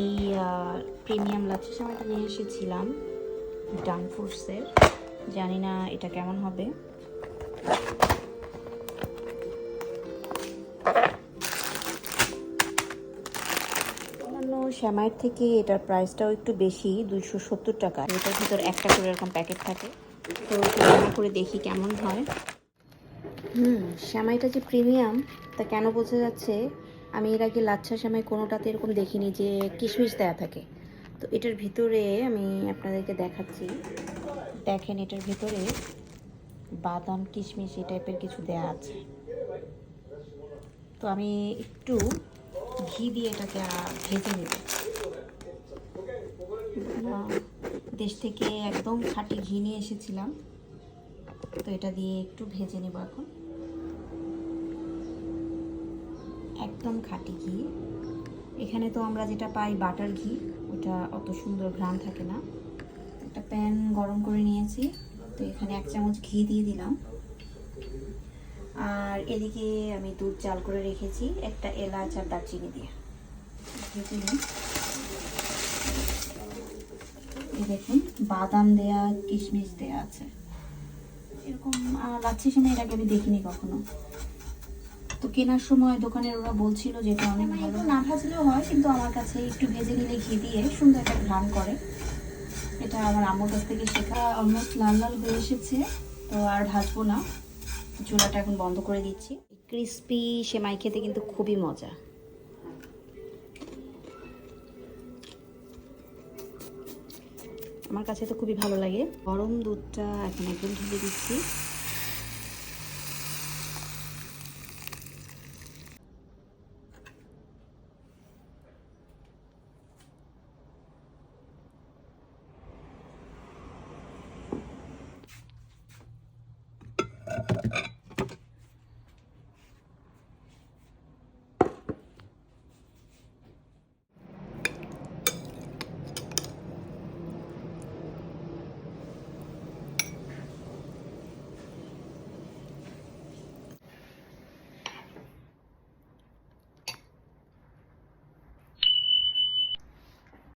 এই প্রিমিয়াম লাচ্ছা সেমাইটা নিয়ে এসেছিলাম ডান ফোর্সের জানি না এটা কেমন হবে। শ্যামাইয়ের থেকে এটার প্রাইসটাও একটু বেশি, দুইশো সত্তর টাকা। এটার ভিতর একটা করে এরকম প্যাকেট থাকে। তো রান্না করে দেখি কেমন হয়। হুম, শ্যামাইটা যে প্রিমিয়াম, তা কেন বোঝা যাচ্ছে আমি এর আগে লাচ্ছা শ্যামাই কোনোটাতে এরকম দেখিনি যে কিশমিশ দেয়া থাকে। তো এটার ভিতরে আমি আপনাদেরকে দেখাচ্ছি। দেখেন এটার ভিতরে বাদাম, কিশমিশ এই টাইপের কিছু দেয়া আছে। তো আমি একটু ঘি দিয়ে এটাকে ভেজে নেব। দেশ থেকে একদম খাঁটি ঘি নিয়ে এসেছিলাম। তো এটা দিয়ে একটু ভেজে নেব এখন। একদম খাঁটি ঘি। এখানে তো আমরা যেটা পাই বাটার ঘি, ওটা অত সুন্দর ঘ্রাণ থাকে না। একটা প্যান গরম করে নিয়েছি, তো এখানে এক চামচ ঘি দিয়ে দিলাম। আর এদিকে আমি দুধ চাল করে রেখেছি, একটা এলাচ আর দারচিনি দিয়ে। দেখুন, বাদাম দেয়া, কিশমিশ দেয়া আছে। এরকম লাচ্ছি সময় এর আগে আমি দেখিনি কখনো। তো কেনার সময় দোকানের ওরা বলছিল যে এটা অনেক ভালো। না ভাজলেও হয় কিন্তু আমার কাছে একটু ভেজে নিলে ঘি দিয়ে সুন্দর একটা ঘ্রাণ করে। এটা আমার আম্মুর কাছ থেকে শেখা অলমোস্ট লাল লাল হয়ে এসেছে তো আর ভাজবো না। চুলাটা এখন বন্ধ করে দিচ্ছি। ক্রিস্পি সেমাই খেতে কিন্তু খুবই মজা। আমার কাছে তো খুবই ভালো লাগে। গরম দুধটা এখন একদম ঢেলে দিচ্ছি।